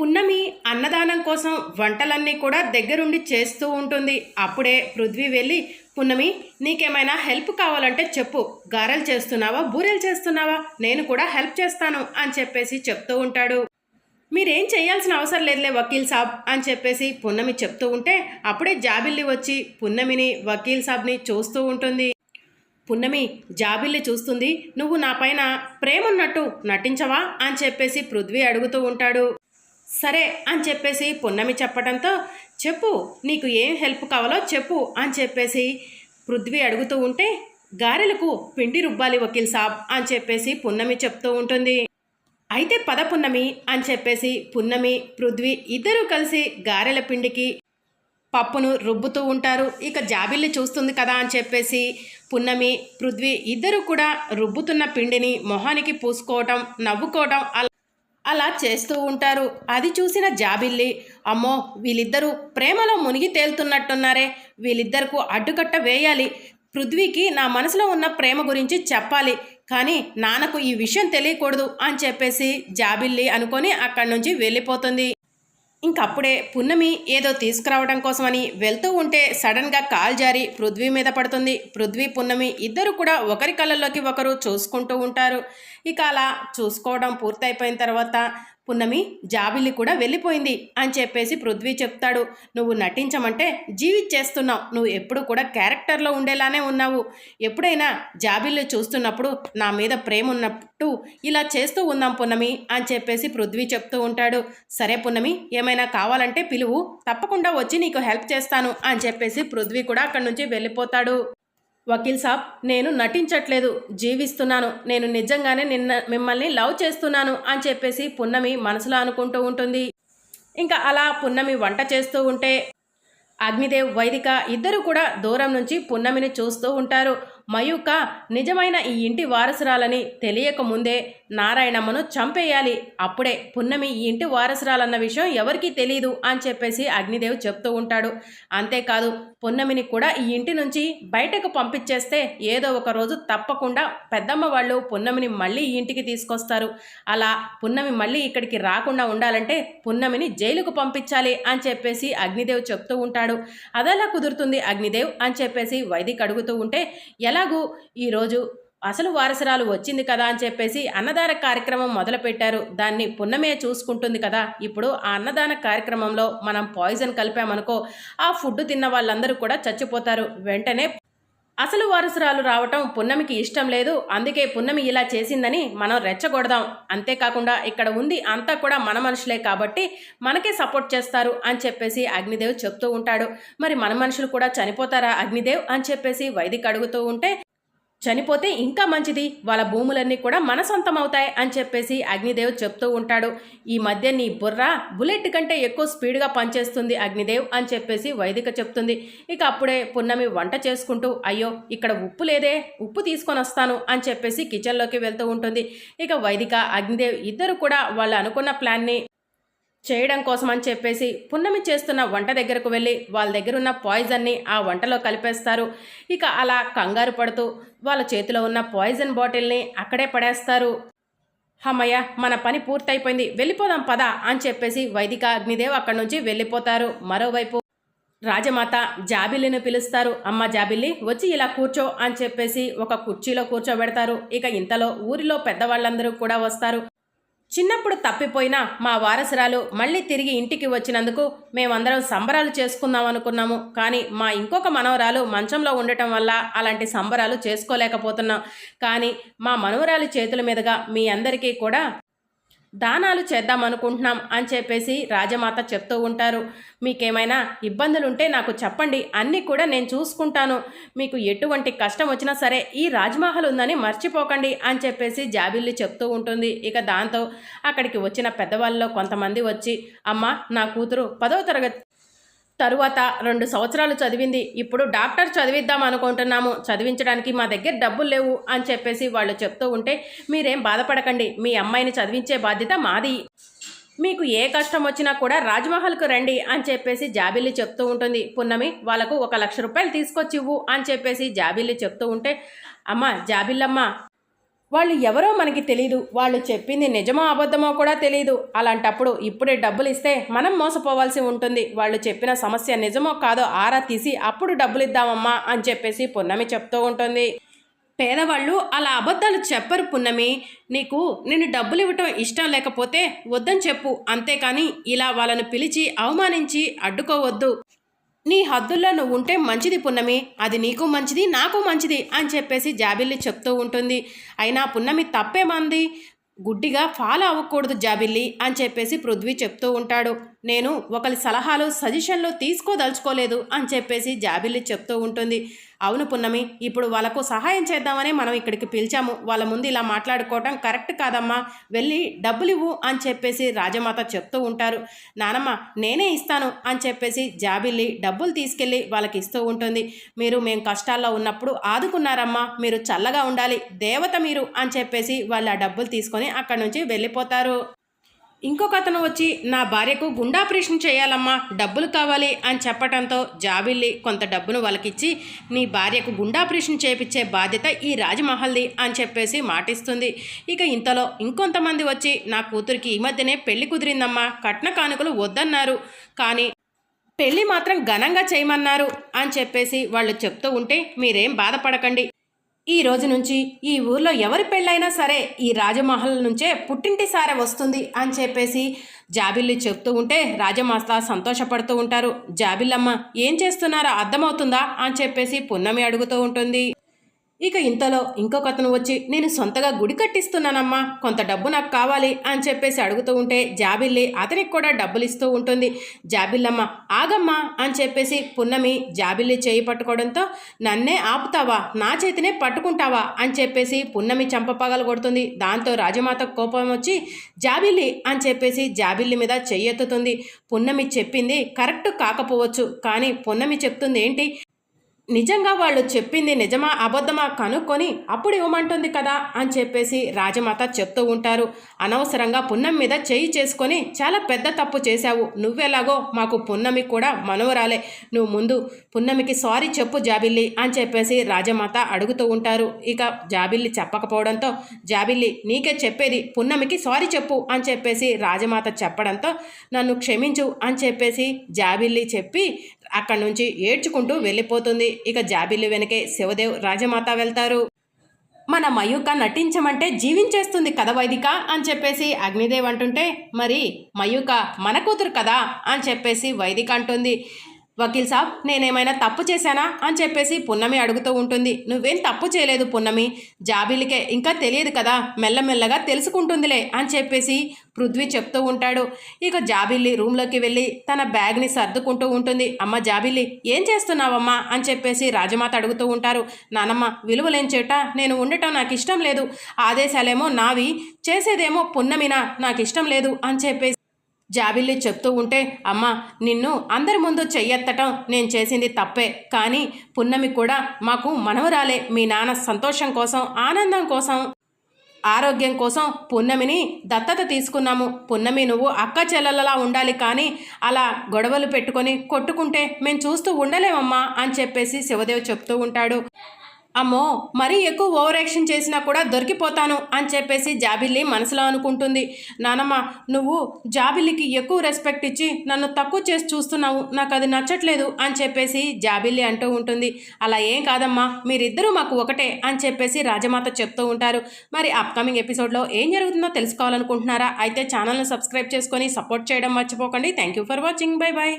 పున్నమి అన్నదానం కోసం వంటలన్నీ కూడా దగ్గరుండి చేస్తూ ఉంటుంది. అప్పుడే పృథ్వీ వెళ్ళి పున్నమి నీకేమైనా హెల్ప్ కావాలంటే చెప్పు. గారెలు చేస్తున్నావా? బూరెలు చేస్తున్నావా? నేను కూడా హెల్ప్ చేస్తాను అని చెప్పేసి చెప్తూ ఉంటాడు. మీరేం చేయాల్సిన అవసరం లేదులే వకీల్ సాబ్ అని చెప్పేసి పున్నమి చెప్తూ ఉంటే అప్పుడే జాబిల్లి వచ్చి పున్నమిని వకీల్ సాబ్ని చూస్తూ ఉంటుంది. పున్నమి జాబిల్లి చూస్తుంది. నువ్వు నా పైన ప్రేమ ఉన్నట్టు నటించవా? అని చెప్పేసి పృథ్వీ అడుగుతూ ఉంటాడు. సరే అని చెప్పేసి పున్నమి చెప్పడంతో చెప్పు నీకు ఏం హెల్ప్ కావాలో చెప్పు అని చెప్పేసి పృథ్వీ అడుగుతూ ఉంటే గారెలకు పిండి రుబ్బాలి వకీల్ సాబ్ అని చెప్పేసి పున్నమి చెప్తూ ఉంటుంది. అయితే పద పున్నమి అని చెప్పేసి పున్నమి పృథ్వీ ఇద్దరూ కలిసి గారెల పిండికి పప్పును రుబ్బుతూ ఉంటారు. ఇక జాబిల్లి చూస్తుంది కదా అని చెప్పేసి పున్నమి పృథ్వీ ఇద్దరు కూడా రుబ్బుతున్న పిండిని మొహానికి పూసుకోవటం నవ్వుకోవటం అలా చేస్తూ ఉంటారు. అది చూసిన జాబిల్లి అమ్మో వీళ్ళిద్దరూ ప్రేమలో మునిగి తేలుతున్నట్టున్నారే. వీళ్ళిద్దరకు అడ్డుకట్ట వేయాలి. పృథ్వీకి నా మనసులో ఉన్న ప్రేమ గురించి చెప్పాలి. కానీ నాన్నకు ఈ విషయం తెలియకూడదు అని చెప్పేసి జాబిల్లి అనుకొని అక్కడి నుంచి వెళ్ళిపోతుంది. ఇంకప్పుడే పున్నమి ఏదో తీసుకురావడం కోసమని వెళ్తూ ఉంటే సడన్గా కాల్ జారి పృథ్వీ మీద పడుతుంది. పృథ్వీ పున్నమి ఇద్దరు కూడా ఒకరి కళ్ళల్లోకి ఒకరు చూసుకుంటూ ఉంటారు. ఇక అలా చూసుకోవడం పూర్తయిపోయిన తర్వాత పున్నమి జాబిల్లి కూడా వెళ్ళిపోయింది అని చెప్పేసి పృథ్వీ చెప్తాడు. నువ్వు నటించమంటే జీవిచ్చేస్తున్నావు నువ్వు ఎప్పుడు కూడా క్యారెక్టర్లో ఉండేలానే ఉన్నావు. ఎప్పుడైనా జాబిల్లి చూస్తున్నప్పుడు నా మీద ప్రేమ ఉన్నట్టు ఇలా చేస్తూ ఉందాం పున్నమి అని చెప్పేసి పృథ్వీ చెప్తూ ఉంటాడు. సరే పున్నమి ఏమైనా కావాలంటే పిలువు. తప్పకుండా వచ్చి నీకు హెల్ప్ చేస్తాను అని చెప్పేసి పృథ్వీ కూడా అక్కడి నుంచి వెళ్ళిపోతాడు. వకీల్ సాబ్ నేను నటించట్లేదు జీవిస్తున్నాను నేను నిజంగానే నిన్న మిమ్మల్ని లవ్ చేస్తున్నాను అని చెప్పేసి పున్నమి మనసులో అనుకుంటూ ఉంటుంది. ఇంకా అలా పున్నమి వంట చేస్తూ ఉంటే అగ్నిదేవ్ వైదిక ఇద్దరు కూడా దూరం నుంచి పున్నమిని చూస్తూ ఉంటారు. మయూక నిజమైన ఈ ఇంటి వారసురాలని తెలియక ముందే నారాయణమ్మను చంపేయాలి. అప్పుడే పున్నమి ఈ ఇంటి వారసురాలన్న విషయం ఎవరికీ తెలియదు అని చెప్పేసి అగ్నిదేవ్ చెప్తూ ఉంటాడు. అంతేకాదు పున్నమిని కూడా ఈ ఇంటి నుంచి బయటకు పంపించేస్తే ఏదో ఒక రోజు తప్పకుండా పెద్దమ్మ వాళ్ళు పున్నమిని మళ్ళీ ఈ ఇంటికి తీసుకొస్తారు. అలా పున్నమి మళ్ళీ ఇక్కడికి రాకుండా ఉండాలంటే పున్నమిని జైలుకు పంపించాలి అని చెప్పేసి అగ్నిదేవ్ చెప్తూ ఉంటాడు. అదెలా కుదురుతుంది అగ్నిదేవ్ అని చెప్పేసి వైదిక్ అడుగుతూ ఉంటే ఎలాగూ ఈరోజు అసలు వారసురాలు వచ్చింది కదా అని చెప్పేసి అన్నదాన కార్యక్రమం మొదలుపెట్టారు. దాన్ని పున్నమే చూసుకుంటుంది కదా. ఇప్పుడు ఆ అన్నదాన కార్యక్రమంలో మనం పాయిజన్ కలిపామనుకో ఆ ఫుడ్ తిన్న వాళ్ళందరూ కూడా చచ్చిపోతారు. వెంటనే అసలు వారసురాలు రావటం పున్నమికి ఇష్టం లేదు. అందుకే పున్నమి ఇలా చేసిందని మనం రెచ్చగొడదాం. అంతేకాకుండా ఇక్కడ ఉంది అంతా కూడా మన మనుషులే కాబట్టి మనకే సపోర్ట్ చేస్తారు అని చెప్పేసి అగ్నిదేవ్ చెప్తూ ఉంటాడు. మరి మన మనుషులు కూడా చనిపోతారా అగ్నిదేవ్ అని చెప్పేసి వైదిక్ అడుగుతూ ఉంటే చనిపోతే ఇంకా మంచిది. వాళ్ళ భూములన్నీ కూడా మన సొంతం అవుతాయి అని చెప్పేసి అగ్నిదేవ్ చెప్తూ ఉంటాడు. ఈ మధ్య నీ బుర్ర బుల్లెట్ కంటే ఎక్కువ స్పీడ్గా పనిచేస్తుంది అగ్నిదేవ్ అని చెప్పేసి వైదిక చెప్తుంది. ఇక అప్పుడే పున్నమి వంట చేసుకుంటూ అయ్యో ఇక్కడ ఉప్పు లేదే ఉప్పు తీసుకొని వస్తాను అని చెప్పేసి కిచెన్లోకి వెళ్తూ ఉంటుంది. ఇక వైదిక అగ్నిదేవ్ ఇద్దరు కూడా వాళ్ళు అనుకున్న ప్లాన్ని చేయడం కోసం అని చెప్పేసి పున్నమి చేస్తున్న వంట దగ్గరకు వెళ్ళి వాళ్ళ దగ్గర ఉన్న పాయిజన్ని ఆ వంటలో కలిపేస్తారు. ఇక అలా కంగారు పడుతూ వాళ్ళ చేతిలో ఉన్న పాయిజన్ బాటిల్ని అక్కడే పడేస్తారు. హమ్మయ్య మన పని పూర్తయిపోయింది. వెళ్ళిపోదాం పద అని చెప్పేసి వైదిక అగ్నిదేవ్ అక్కడి నుంచి వెళ్ళిపోతారు. మరోవైపు రాజమాత జాబిల్లిని పిలుస్తారు. అమ్మ జాబిల్లి వచ్చి ఇలా కూర్చో అని చెప్పేసి ఒక కుర్చీలో కూర్చోబెడతారు. ఇక ఇంతలో ఊరిలో పెద్దవాళ్ళందరూ కూడా వస్తారు. చిన్నప్పుడు తప్పిపోయిన మా వారసురాలు మళ్ళీ తిరిగి ఇంటికి వచ్చినందుకు మేమందరం సంబరాలు చేసుకుందాం అనుకున్నాము. కానీ మా ఇంకొక మనవరాలు మంచంలో ఉండటం వల్ల అలాంటి సంబరాలు చేసుకోలేకపోతున్నాం. కానీ మా మనవరాలి చేతుల మీదుగా మీ అందరికీ కూడా దానాలు చేద్దాం అనుకుంటున్నాం అని చెప్పేసి రాజమాత చెప్తూ ఉంటారు. మీకేమైనా ఇబ్బందులుంటే నాకు చెప్పండి. అన్నీ కూడా నేను చూసుకుంటాను. మీకు ఎటువంటి కష్టం వచ్చినా సరే ఈ రాజ్మహల్ ఉందని మర్చిపోకండి అని చెప్పేసి జాబిల్లి చెప్తూ ఉంటుంది. ఇక దాంతో అక్కడికి వచ్చిన పెద్దవాళ్ళలో కొంతమంది వచ్చి అమ్మ నా కూతురు పదవ తరగతి తరువాత రెండు సంవత్సరాలు చదివింది. ఇప్పుడు డాక్టర్ చదివిద్దాం అనుకుంటున్నాము. చదివించడానికి మా దగ్గర డబ్బులు లేవు అని చెప్పేసి వాళ్ళు చెప్తూ ఉంటే మీరేం బాధపడకండి. మీ అమ్మాయిని చదివించే బాధ్యత మాది. మీకు ఏ కష్టం వచ్చినా కూడా రాజ్మహల్కు రండి అని చెప్పేసి జాబిల్లి చెప్తూ ఉంటుంది. పున్నమి వాళ్ళకు ఒక లక్ష రూపాయలు తీసుకొచ్చి ఇవ్వు అని చెప్పేసి జాబిల్లి చెప్తూ ఉంటే అమ్మ జాబిల్లమ్మ వాళ్ళు ఎవరో మనకి తెలియదు వాళ్ళు చెప్పింది నిజమో అబద్ధమో కూడా తెలియదు అలాంటప్పుడు ఇప్పుడే డబ్బులు ఇస్తే మనం మోసపోవాల్సి ఉంటుంది. వాళ్ళు చెప్పిన సమస్య నిజమో కాదో ఆరా తీసి అప్పుడు డబ్బులు ఇద్దామమ్మా అని చెప్పేసి పున్నమి చెప్తూ ఉంటుంది. పేదవాళ్ళు అలా అబద్ధాలు చెప్పరు పున్నమి. నీకు నేను డబ్బులు ఇవ్వటం ఇష్టం లేకపోతే వద్దని చెప్పు. అంతేకాని ఇలా వాళ్ళను పిలిచి అవమానించి అడ్డుకోవద్దు. నీ హద్దుల్లో నువ్వు ఉంటే మంచిది పున్నమి. అది నీకు మంచిది నాకు మంచిది అని చెప్పేసి జాబిల్లి చెప్తూ ఉంటుంది. అయినా పున్నమి తప్పేమంది గుడ్డిగా ఫాలో అవ్వకూడదు జాబిల్లి అని చెప్పేసి పృథ్వీ చెప్తూ ఉంటాడు. నేను ఒకరి సలహాలు సజెషన్లు తీసుకోదలుచుకోలేదు అని చెప్పేసి జాబిల్లి చెప్తూ ఉంటుంది. అవును పున్నమి ఇప్పుడు వాళ్ళకు సహాయం చేద్దామని మనం ఇక్కడికి పిలిచాము. వాళ్ళ ముందు ఇలా మాట్లాడుకోవటం కరెక్ట్ కాదమ్మా. వెళ్ళి డబ్బులు ఇవ్వు అని చెప్పేసి రాజమాత చెప్తూ ఉంటారు. నానమ్మ నేనే ఇస్తాను అని చెప్పేసి జాబిల్లి డబ్బులు తీసుకెళ్ళి వాళ్ళకి ఇస్తూ ఉంటుంది. మీరు మేము కష్టాల్లో ఉన్నప్పుడు ఆదుకున్నారమ్మా. మీరు చల్లగా ఉండాలి. దేవత మీరు అని చెప్పేసి వాళ్ళు ఆ డబ్బులు తీసుకొని అక్కడి నుంచి వెళ్ళిపోతారు. ఇంకొక అతను వచ్చి నా భార్యకు గుండాపరేషన్ చేయాలమ్మా డబ్బులు కావాలి అని చెప్పడంతో జాబిల్లి కొంత డబ్బును వాళ్ళకిచ్చి నీ భార్యకు గుండాపరేషన్ చేయించే బాధ్యత ఈ రాజమహల్ది అని చెప్పేసి మాటిస్తుంది. ఇక ఇంతలో ఇంకొంతమంది వచ్చి నా కూతురికి ఈ మధ్యనే పెళ్ళి కుదిరిందమ్మా కట్న కానుకలు వద్దన్నారు కానీ పెళ్ళి మాత్రం ఘనంగా చేయమన్నారు అని చెప్పేసి వాళ్ళు చెప్తూ ఉంటే మీరేం బాధపడకండి ఈ రోజు నుంచి ఈ ఊర్లో ఎవరి పెళ్ళైనా సరే ఈ రాజమహల్ నుంచే పుట్టింటి సారే వస్తుంది అని చెప్పేసి జాబిల్లి చెప్తూ ఉంటే రాజమాస్త సంతోషపడుతూ ఉంటారు. జాబిల్లమ్మ ఏం చేస్తున్నారో అర్థమవుతుందా? అని చెప్పేసి పున్నమి అడుగుతూ ఉంటుంది. ఇక ఇంతలో ఇంకొక అతను వచ్చి నేను సొంతగా గుడి కట్టిస్తున్నానమ్మా కొంత డబ్బు నాకు కావాలి అని చెప్పేసి అడుగుతూ ఉంటే జాబిల్లి అతనికి కూడా డబ్బులు ఇస్తూ ఉంటుంది. జాబిల్లమ్మ ఆగమ్మా అని చెప్పేసి పున్నమి జాబిల్లి చేయి పట్టుకోవడంతో నన్నే ఆపుతావా? నా చేతినే పట్టుకుంటావా? అని చెప్పేసి పున్నమి చంప పగలు కొడుతుంది. దాంతో రాజమాత కోపం వచ్చి జాబిల్లి అని చెప్పేసి జాబిల్లి మీద చెయ్యెత్తుతుంది. పున్నమి చెప్పింది కరెక్ట్ కాకపోవచ్చు కానీ పున్నమి చెప్తుంది ఏంటి? నిజంగా వాళ్ళు చెప్పింది నిజమా అబద్ధమా కనుక్కొని అప్పుడు ఇవ్వమంటుంది కదా అని చెప్పేసి రాజమాత చెప్తూ ఉంటారు. అనవసరంగా పున్నం మీద చేయి చేసుకొని చాలా పెద్ద తప్పు చేశావు. నువ్వెలాగో మాకు పున్నమి కూడా మనవరాలే. నువ్వు ముందు పున్నమికి సారీ చెప్పు జాబిల్లి అని చెప్పేసి రాజమాత అడుగుతూ ఉంటారు. ఇక జాబిల్లి చెప్పకపోవడంతో జాబిల్లి నీకే చెప్పేది పున్నమికి సారీ చెప్పు అని చెప్పేసి రాజమాత చెప్పడంతో నన్ను క్షమించు అని చెప్పేసి జాబిల్లి చెప్పి అక్కడి నుంచి ఏడ్చుకుంటూ వెళ్ళిపోతుంది. ఇక జాబిలు వెనకే శివదేవ్ రాజమాత వెళ్తారు. మన మయూక నటించమంటే జీవించేస్తుంది కథ వైదిక అని చెప్పేసి అగ్నిదేవ్ అంటుంటే మరి మయూక మన కూతురు కదా? అని చెప్పేసి వైదిక అంటుంది. వకీల్ సాబ్ నేనేమైనా తప్పు చేశానా? అని చెప్పేసి పున్నమి అడుగుతూ ఉంటుంది. నువ్వేం తప్పు చేయలేదు పున్నమి. జాబిలికే ఇంకా తెలియదు కదా. మెల్లమెల్లగా తెలుసుకుంటుందిలే అని చెప్పేసి పృథ్వీ చెప్తూ ఉంటాడు. ఇక జాబిల్లి రూమ్లోకి వెళ్ళి తన బ్యాగ్ని సర్దుకుంటూ ఉంటుంది. అమ్మ జాబిల్లి ఏం చేస్తున్నావమ్మా? అని చెప్పేసి రాజమాత అడుగుతూ ఉంటారు. నానమ్మ విలువలేని చేట. నేను ఉండటం నాకు ఇష్టం లేదు. ఆదేశాలేమో నావి. చేసేదేమో పున్నమినా. నాకు ఇష్టం లేదు అని చెప్పేసి జాబిల్లి చెప్తూ ఉంటే అమ్మ నిన్ను అందరి ముందు చెయ్యెత్తటం నేను చేసింది తప్పే. కానీ పున్నమి కూడా మాకు మనవరాలే. మీ నాన్న సంతోషం కోసం ఆనందం కోసం ఆరోగ్యం కోసం పున్నమిని దత్తత తీసుకున్నాము. పున్నమి నువ్వు అక్క చెల్లెలలా ఉండాలి కానీ అలా గొడవలు పెట్టుకొని కొట్టుకుంటే మేము చూస్తూ ఉండలేమమ్మా అని చెప్పేసి శివదేవ్ చెప్తూ ఉంటాడు. అమ్మో మరీ ఎక్కువ ఓవర్ యాక్షన్ చేసినా కూడా దొరికిపోతాను అని చెప్పేసి జాబిల్లి మనసులో అనుకుంటుంది. నానమ్మ నువ్వు జాబిల్లికి ఎక్కువ రెస్పెక్ట్ ఇచ్చి నన్ను తక్కువ చేసి చూస్తున్నావు నాకు అది నచ్చట్లేదు అని చెప్పేసి జాబిల్లి అంటూ ఉంటుంది. అలా ఏం కాదమ్మా మీరిద్దరూ మాకు ఒకటే అని చెప్పేసి రాజమాత చెప్తూ ఉంటారు. మరి అప్కమింగ్ ఎపిసోడ్లో ఏం జరుగుతుందో తెలుసుకోవాలనుకుంటున్నారా? అయితే ఛానల్ను సబ్స్క్రైబ్ చేసుకొని సపోర్ట్ చేయడం మర్చిపోకండి. Thank you for watching bye bye